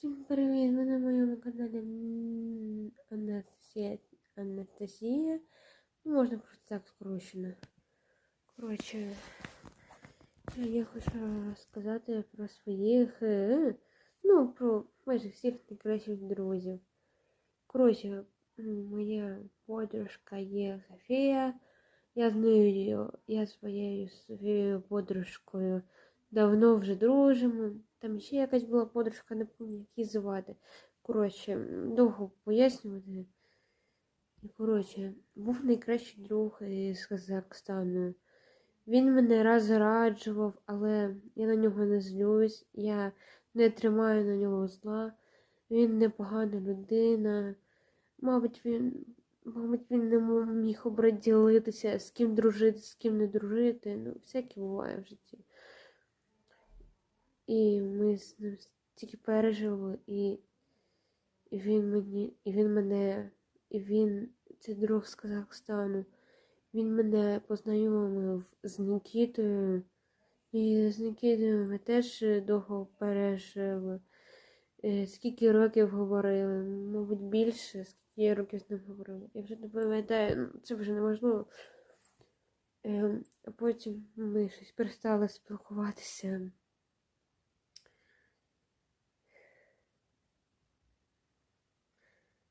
Всім привіт! Ви на моєму каналі Анастасія. Анастасія. Ну, можна просто так скручено. Коротше, я хочу розказати про своїх, е, ну, про майже всіх найкращих друзів. Коротше, моя подружка є Софія. Я з нею, я своєю Софією подружкою давно вже дружимо. Там ще якась була подружка, не пам'ятаю, як її звати. Коротше, довго пояснювати. Коротше, був найкращий друг із Казахстану. Він мене раз зраджував, але я на нього не злюсь, я не тримаю на нього зла. Він непогана людина. Мабуть, він, мабуть, він не міг оброділитися, з ким дружити, з ким не дружити. Ну, всяке буває в житті. І ми з ним стільки пережили, і, і він мені, і він мене, і він, це друг з Казахстану, він мене познайомив з Нікітою. І з Нікітою ми теж довго пережили. Е, Скільки років говорили, мабуть, більше, скільки я років з ним говорила. Я вже не пам'ятаю, ну, це вже неможливо. Е, А потім ми щось перестали спілкуватися.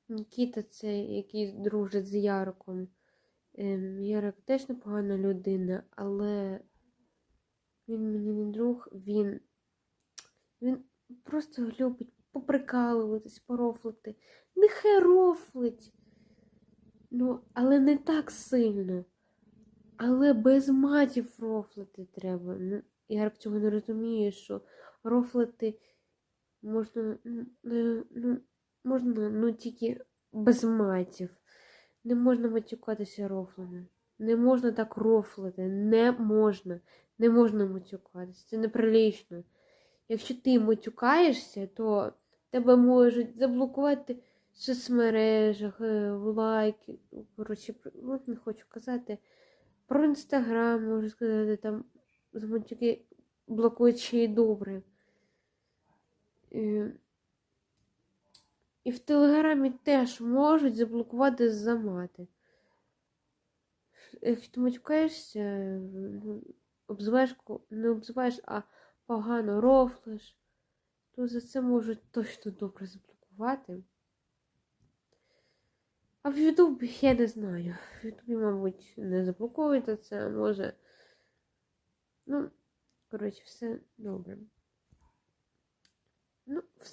Нікіта це який дружить з Яриком. Ем, Ярик теж непогана людина, але він мені не друг, він, він просто любить поприкалуватись, порофлити. Нехай рофлить. Ну, але не так сильно. Але без матів рофлити треба. Ну, Ярик цього не розуміє, що рофлити можна, ну, ну, можна, ну тільки без матів. Не можна матюкатися рофлами. Не можна так рофлити. Не можна. Не можна матюкатися. Це неприлично. Якщо ти матюкаєшся, то тебе можуть заблокувати в соцмережах, е, в лайки. Коротше, про- ну, не хочу казати. Про інстаграм, можу сказати, там матюки блокують ще й добре. Е, І в Телеграмі теж можуть заблокувати за мати. Якщо ти матюкаєшся, ну, обзиваєш, не обзиваєш, а погано рофлиш, то за це можуть точно добре заблокувати. А в Ютубі я не знаю. В Ютубі, мабуть, не заблокують за це, а може. Ну, коротше, все добре. Ну, все.